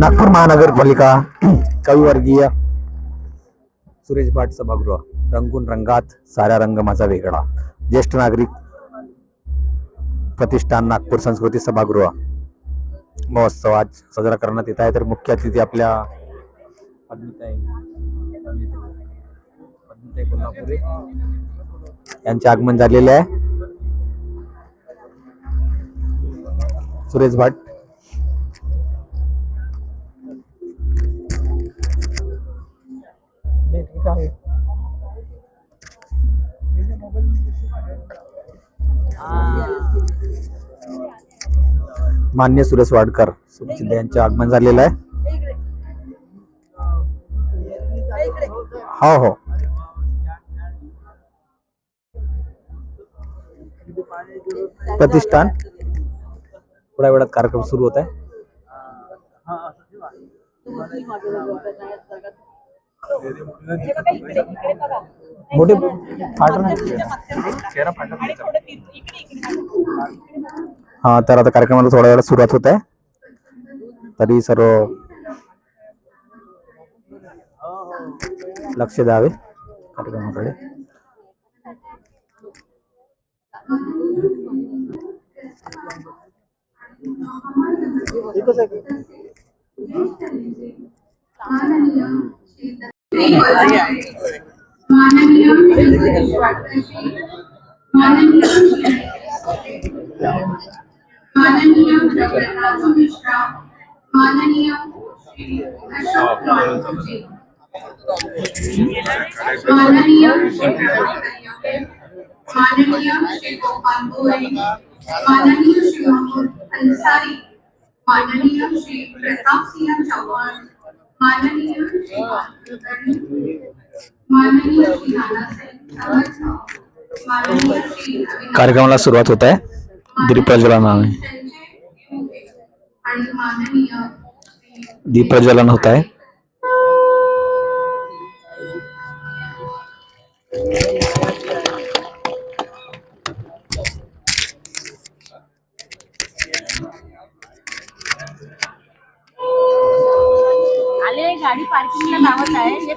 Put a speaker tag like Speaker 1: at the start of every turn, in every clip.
Speaker 1: नागपूर महानगरपालिका कविवर्गीय सुरेश भाट सभागृह रंगून रंगात साऱ्या रंग माझा वेगळा. ज्येष्ठ नागरिक प्रतिष्ठान नागपूर संस्कृती सभागृह. महोत्सव आज साजरा करण्यात येत आहे तर मुख्य अतिथी आपल्या कोल्हापुरे. यांचे आगमन झालेले आहे. सुरेश भाट. मान्य सुरेश वाडकर सुप्रसिद्ध यांचे आगमन झालेलं आहे. हो हो. प्रतिष्ठान? थोड्या वेळात कार्यक्रम सुरू होत आहे. मोठे हा, तर आता कार्यक्रमाला थोड्या वेळात सुरुवात होत आहे. तरी सर्व लक्ष द्यावे. कार्यक्रमाकडे.
Speaker 2: देखो सर माननीय जगन्नाथ मिश्रा माननीय श्री अशोक कुमार जी। माननीय माननीय श्री गोपाल गोरे माननीय श्री महमूद अंसारी माननीय श्री प्रताप सिंह चौहान माननीय श्री माननीय श्री माननीय श्री अविनाश
Speaker 1: कार्यक्रमाला सुरुवात होत आहे. आहे.
Speaker 3: आले, गाडी पार्किंगला लावत आहे. हे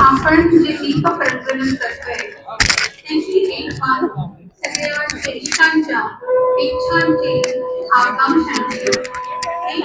Speaker 2: आपण जे दीप प्रज्वलन करतोय, त्याची बात सगळ्या ज्येष्ठांच्या इच्छांची आकांक्षांची एक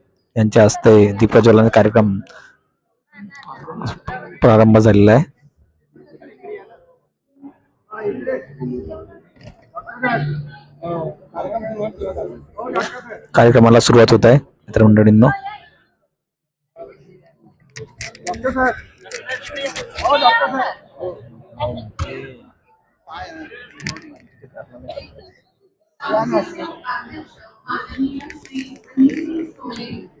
Speaker 1: यांच्या हस्ते दीपज्वलन कार्यक्रम प्रारंभ झालेला आहे कार्यक्रमाला सुरुवात होत आहे मित्रमंडळींनो
Speaker 2: Thank you.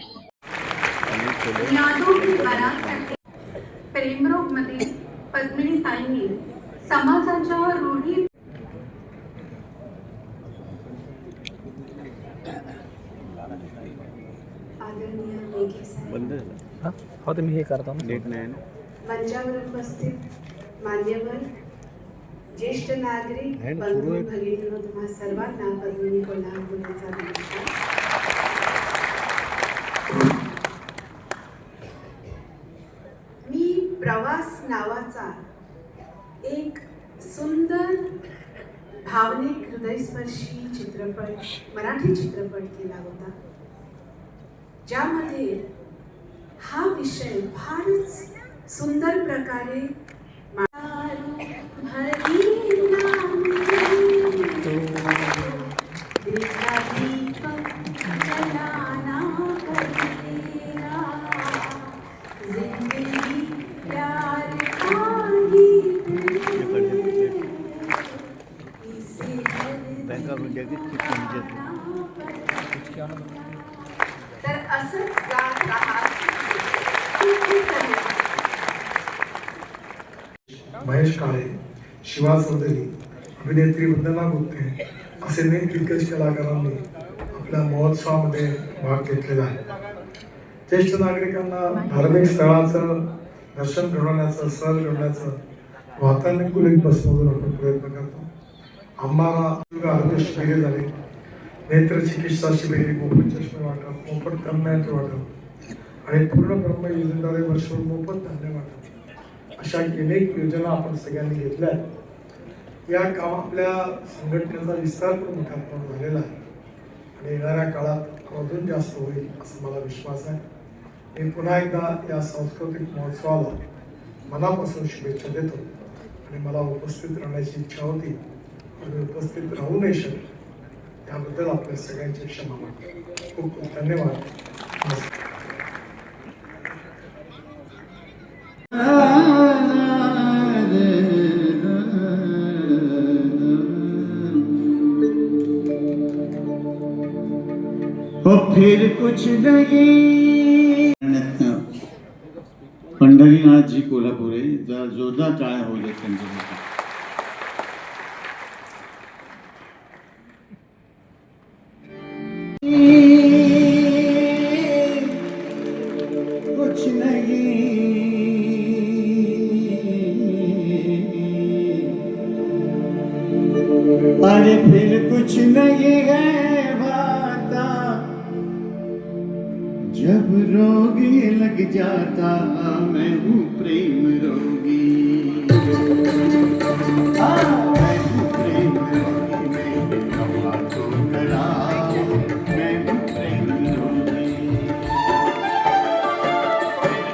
Speaker 2: बंद झालं
Speaker 1: हां? हो हे करतो नेट नाही
Speaker 2: मंचावर उपस्थित मान्यवर ज्येष्ठ नागरिक बंधू भगिनींनो तुम्हा सर्वांना बंधूंनी कोल्हापूरचा नमस्कार.
Speaker 4: मी प्रवास नावाचा एक सुंदर भावनिक हृदयस्पर्शी चित्रपट मराठी चित्रपट केला होता. ज्यामध्ये हा विषय फारच सुंदर प्रकारे
Speaker 5: महेश काळे शिवा चौधरी अभिनेत्री वंदना गुप्ते असे अनेक दिग्गज कलाकारांनी आपल्या महोत्सवामध्ये भाग घेतलेला आहे. ज्येष्ठ नागरिकांना धार्मिक स्थळाचं दर्शन घडवण्याचं सहल घडवण्याचं वातानुकूलित बसमधून आपण प्रयत्न करतो. आम्हाला आरोग्य शिबिरे झाले. नेत्र चिकित्सा शिबिरे मोफत चष्मे वाटप मोफत कन्याचे वाटप आणि पूर्ण ब्रह्म योजनेद्वारे वर्षभर मोफत धान्य वाटप. अशा अनेक योजना आपण सगळ्यांनी घेतल्या आहेत. या काम आपल्या संघटनेचा विस्तार पण मोठ्या प्रमाणात झालेला आहे. आणि येणाऱ्या काळात अजून जास्त होईल असा मला विश्वास आहे. मी पुन्हा एकदा या सांस्कृतिक महोत्सवाला मनापासून शुभेच्छा देतो. आणि मला उपस्थित राहण्याची इच्छा होती पण मी उपस्थित राहू नाही शकलो. त्याबद्दल आपल्या सगळ्यांची क्षमा मागतो. खूप खूप धन्यवाद.
Speaker 6: कुछ नहीं। पंढरीनाथजी कोल्हापुरे जरा जोरदार टाळ्या होऊ देत नहीं। अरे फिर कुछ नहीं है बाता। जब रोगी लग जाता मैं हूँ प्रेम रोगी हाँ, मैं हूँ प्रेम रोगी, मैं प्रेम रोगी।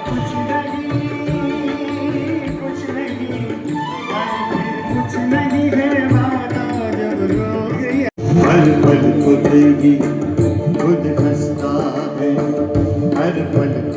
Speaker 6: कुछ नहीं, कुछ नहीं, है जब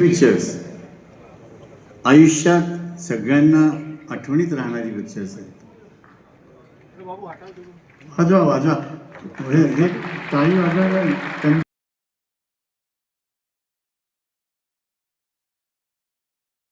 Speaker 6: पिक्चर्स आयुष्यात सगळ्यांना आठवणीत राहणारी पिक्चर्स आहेत. वाजवा वाजवा. हे हे टाळी वाजवायला